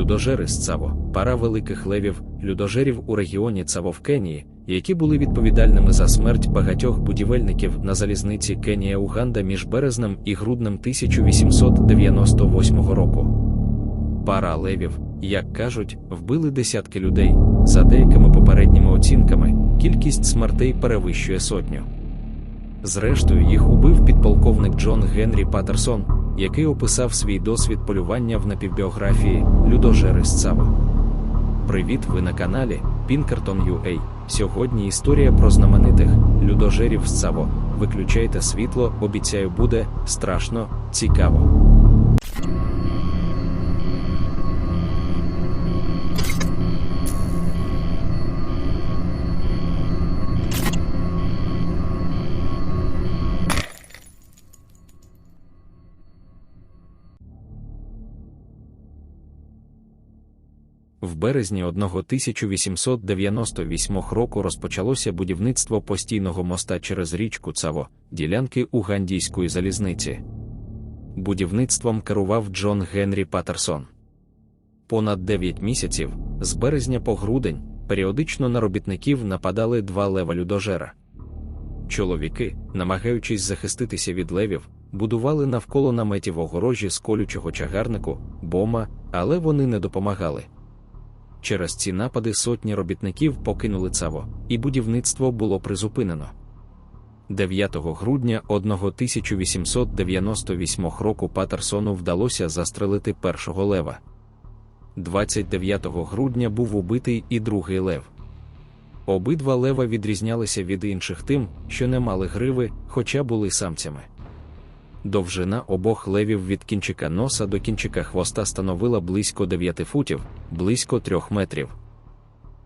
Людожери з Цаво, пара великих левів, людожерів у регіоні Цаво в Кенії, які були відповідальними за смерть багатьох будівельників на залізниці Кенія Уганда між березнем і груднем 1898 року. Пара левів, як кажуть, вбили десятки людей. За деякими попередніми оцінками, кількість смертей перевищує сотню. Зрештою, їх убив підполковник Джон Генрі Паттерсон, який описав свій досвід полювання в напівбіографії Людожери з Цаво. Привіт, ви на каналі Pinkerton.ua. Сьогодні історія про знаменитих людожерів з Цаво. Виключайте світло, обіцяю, буде страшно цікаво. В березні 1898 року розпочалося будівництво постійного моста через річку Цаво, ділянки Угандійської залізниці. Будівництвом керував Джон Генрі Паттерсон. Понад 9 місяців, з березня по грудень, періодично на робітників нападали два лева людожера. Чоловіки, намагаючись захиститися від левів, будували навколо наметів огорожі з колючого чагарнику, бома, але вони не допомагали. Через ці напади сотні робітників покинули Цаво, і будівництво було призупинено. 9 грудня 1898 року Патерсону вдалося застрелити першого лева. 29 грудня був убитий і другий лев. Обидва лева відрізнялися від інших тим, що не мали гриви, хоча були самцями. Довжина обох левів від кінчика носа до кінчика хвоста становила близько 9 футів, близько 3 метрів.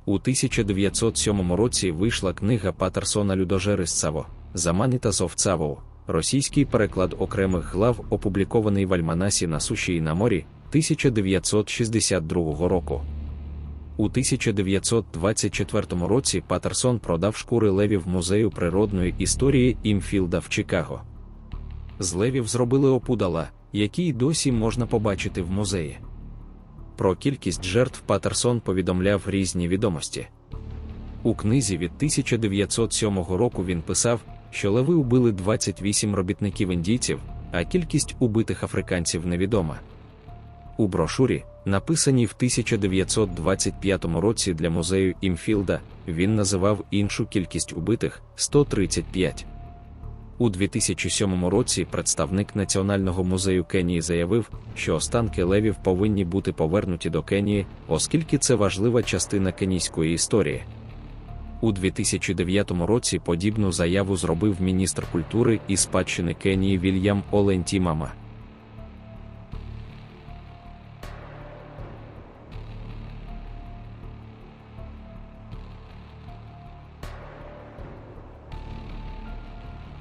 У 1907 році вийшла книга Патерсона Людожери з Цаво, Заманіта Зовцавоу, російський переклад окремих глав, опублікований в Альманасі на суші і на морі 1962 року. У 1924 році Патерсон продав шкури левів музею природної історії Імфілда в Чикаго. З левів зробили опудала, які й досі можна побачити в музеї. Про кількість жертв Патерсон повідомляв різні відомості. У книзі від 1907 року він писав, що леви убили 28 робітників індійців, а кількість убитих африканців невідома. У брошурі, написаній в 1925 році для музею Імфілда, він називав іншу кількість убитих 135. У 2007 році представник Національного музею Кенії заявив, що останки левів повинні бути повернуті до Кенії, оскільки це важлива частина кенійської історії. У 2009 році подібну заяву зробив міністр культури і спадщини Кенії Вільям Олентімама.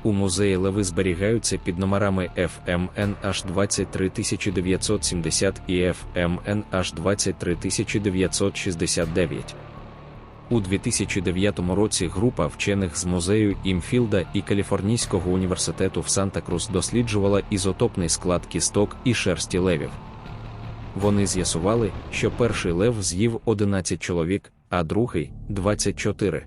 У музеї леви зберігаються під номерами FMNH 23970 і FMNH 23969. У 2009 році група вчених з музею Імфілда і Каліфорнійського університету в Санта-Крус досліджувала ізотопний склад кісток і шерсті левів. Вони з'ясували, що перший лев з'їв 11 чоловік, а другий 24.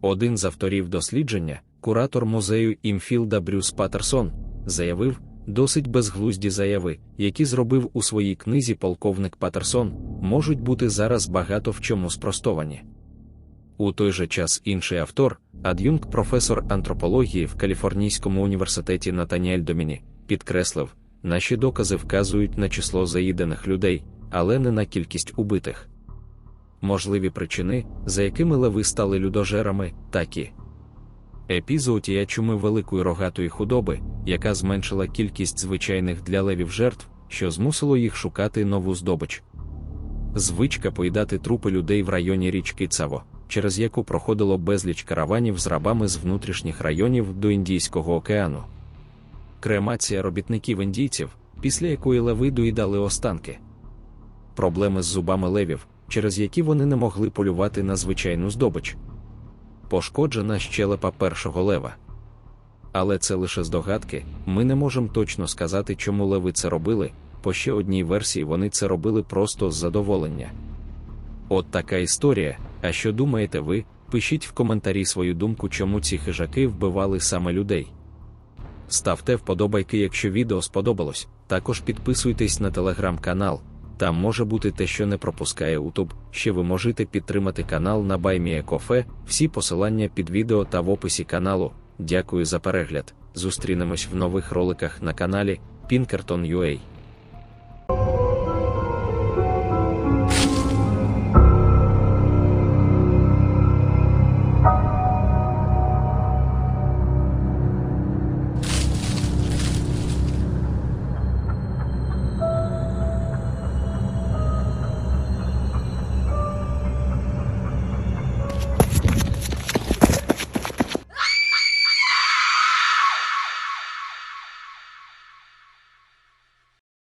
Один з авторів дослідження, куратор музею Імфілда Брюс Паттерсон, заявив досить безглузді заяви, які зробив у своїй книзі полковник Паттерсон, можуть бути зараз багато в чому спростовані. У той же час інший автор, ад'юнкт професор антропології в Каліфорнійському університеті Натаніель Доміні, підкреслив, наші докази вказують на число заїдених людей, але не на кількість убитих. Можливі причини, за якими леви стали людожерами, такі епізоотія чуми великої рогатої худоби, яка зменшила кількість звичайних для левів жертв, що змусило їх шукати нову здобич. Звичка поїдати трупи людей в районі річки Цаво, через яку проходило безліч караванів з рабами з внутрішніх районів до Індійського океану. Кремація робітників індійців, після якої леви доїдали останки. Проблеми з зубами левів, через які вони не могли полювати на звичайну здобич пошкоджена щелепа першого лева. Але це лише здогадки, ми не можемо точно сказати, чому леви це робили, по ще одній версії вони це робили просто з задоволення. От така історія. А що думаєте ви? Пишіть в коментарі свою думку, чому ці хижаки вбивали саме людей. Ставте вподобайки, якщо відео сподобалось. Також підписуйтесь на телеграм-канал. Там може бути те, що не пропускає YouTube. Ще ви можете підтримати канал на BuyMeACoffee, всі посилання під відео та в описі каналу. Дякую за перегляд. Зустрінемось в нових роликах на каналі Pinkerton.ua.